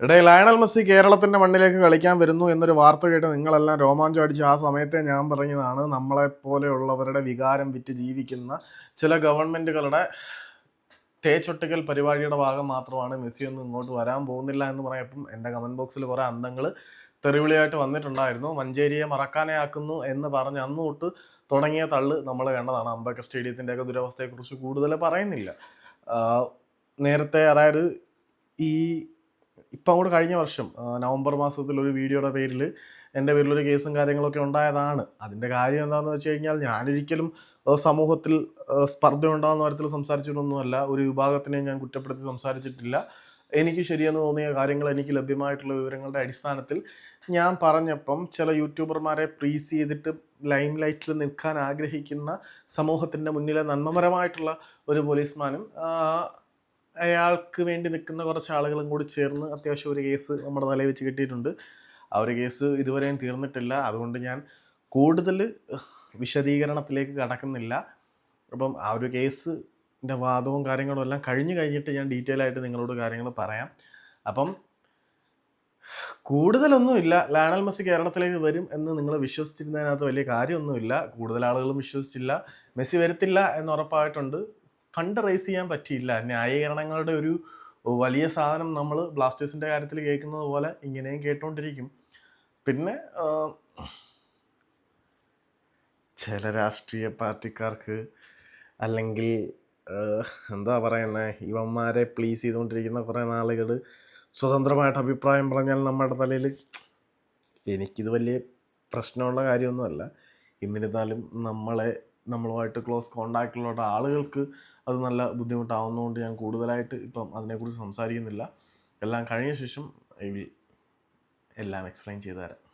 ഇടയിൽ Lionel Messi കേരളത്തിന്റെ മണ്ണിലേക്ക് കളിക്കാൻ വരുന്നു എന്നൊരു വാർത്ത കേട്ട് നിങ്ങളെല്ലാം രോമാഞ്ചം അടിച്ച് ആ സമയത്തെ ഞാൻ പറഞ്ഞതാണ് നമ്മളെ പോലെയുള്ളവരുടെ വികാരം വിറ്റ് ജീവിക്കുന്ന ചില ഗവൺമെന്റുകളുടെ തേച്ചൊട്ടിക്കൽ പരിപാടിയുടെ ഭാഗം മാത്രമാണ് മെസ്സി ഒന്നും ഇങ്ങോട്ട് വരാൻ പോകുന്നില്ല എന്ന് പറയപ്പം എന്റെ കമന്റ് ബോക്സിൽ കുറേ അന്തങ്ങൾ തെറിവിളിയായിട്ട് വന്നിട്ടുണ്ടായിരുന്നു. മഞ്ചേരിയെ മറക്കാനേ ആക്കുന്നു എന്ന് പറഞ്ഞ് അന്ന് തൊട്ട് തുടങ്ങിയ തള്ള് നമ്മൾ കണ്ടതാണ്. അംബേദ്കർ സ്റ്റേഡിയത്തിന്റെയൊക്കെ ദുരവസ്ഥയെക്കുറിച്ച് കൂടുതൽ പറയുന്നില്ല. നേരത്തെ അതായത് ഈ ഇപ്പം അങ്ങോട്ട് കഴിഞ്ഞ വർഷം നവംബർ മാസത്തിൽ ഒരു വീഡിയോയുടെ പേരിൽ എന്റെ പേരിലൊരു കേസും കാര്യങ്ങളൊക്കെ ഉണ്ടായതാണ്. അതിന്റെ കാര്യം എന്താണെന്ന് വെച്ച് കഴിഞ്ഞാൽ ഞാനൊരിക്കലും സമൂഹത്തിൽ സ്പർദ്ധ ഉണ്ടാകുന്ന തരത്തിൽ സംസാരിച്ചിട്ടൊന്നുമല്ല. ഒരു വിഭാഗത്തിനെ ഞാൻ കുറ്റപ്പെടുത്തി സംസാരിച്ചിട്ടില്ല. എനിക്ക് ശരിയെന്ന് തോന്നിയ കാര്യങ്ങൾ എനിക്ക് ലഭ്യമായിട്ടുള്ള വിവരങ്ങളുടെ അടിസ്ഥാനത്തിൽ ഞാൻ പറഞ്ഞപ്പം ചില യൂട്യൂബർമാരെ പ്രീസ് ചെയ്തിട്ട് ലൈം ലൈറ്റിൽ നിൽക്കാൻ ആഗ്രഹിക്കുന്ന സമൂഹത്തിന്റെ മുന്നിലെ നന്മപരമായിട്ടുള്ള ഒരു പോലീസ്മാനും അയാൾക്ക് വേണ്ടി നിൽക്കുന്ന കുറച്ച് ആളുകളും കൂടി ചേർന്ന് അത്യാവശ്യം ഒരു കേസ് നമ്മുടെ തലയിൽ വെച്ച് കിട്ടിയിട്ടുണ്ട്. ആ ഒരു കേസ് ഇതുവരെയും തീർന്നിട്ടില്ല. അതുകൊണ്ട് ഞാൻ കൂടുതൽ വിശദീകരണത്തിലേക്ക് കടക്കുന്നില്ല. അപ്പം ആ ഒരു കേസിന്റെ വാദവും കാര്യങ്ങളും എല്ലാം കഴിഞ്ഞ് കഴിഞ്ഞിട്ട് ഞാൻ ഡീറ്റെയിൽ ആയിട്ട് നിങ്ങളോട് കാര്യങ്ങൾ പറയാം. അപ്പം കൂടുതലൊന്നുമില്ല. ലയണൽ മെസ്സി കേരളത്തിലേക്ക് വരും എന്ന് നിങ്ങൾ വിശ്വസിച്ചിരുന്നതിനകത്ത് വലിയ കാര്യമൊന്നുമില്ല. കൂടുതൽ ആളുകളും വിശ്വസിച്ചില്ല. മെസ്സി വരത്തില്ല എന്ന് ഉറപ്പായിട്ടുണ്ട്. ഫണ്ട് റേസ് ചെയ്യാൻ പറ്റിയില്ല. ന്യായീകരണങ്ങളുടെ ഒരു വലിയ സാധനം നമ്മൾ ബ്ലാസ്റ്റേഴ്സിന്റെ കാര്യത്തിൽ കേൾക്കുന്നത് പോലെ ഇങ്ങനെയും കേട്ടുകൊണ്ടിരിക്കും പിന്നെ ചില രാഷ്ട്രീയ പാർട്ടിക്കാർക്ക് അല്ലെങ്കിൽ എന്താ പറയുന്നത് ഇവന്മാരെ പ്ലീസ് ചെയ്തുകൊണ്ടിരിക്കുന്ന കുറേ നാളുകൾ സ്വതന്ത്രമായിട്ട് അഭിപ്രായം പറഞ്ഞാൽ നമ്മുടെ തലയിൽ എനിക്കിത് വലിയ പ്രശ്നമുള്ള കാര്യമൊന്നുമല്ല. എന്നിരുന്നാലും നമ്മളെ നമ്മളുമായിട്ട് ക്ലോസ് കോണ്ടാക്റ്റിലുള്ള ആളുകൾക്ക് അത് നല്ല ബുദ്ധിമുട്ടാവുന്നതുകൊണ്ട് ഞാൻ കൂടുതലായിട്ട് ഇപ്പം അതിനെക്കുറിച്ച് സംസാരിക്കുന്നില്ല. എല്ലാം കഴിഞ്ഞ ശേഷം ഐ വിൽ എല്ലാം എക്സ്പ്ലെയിൻ ചെയ്തു തരാം.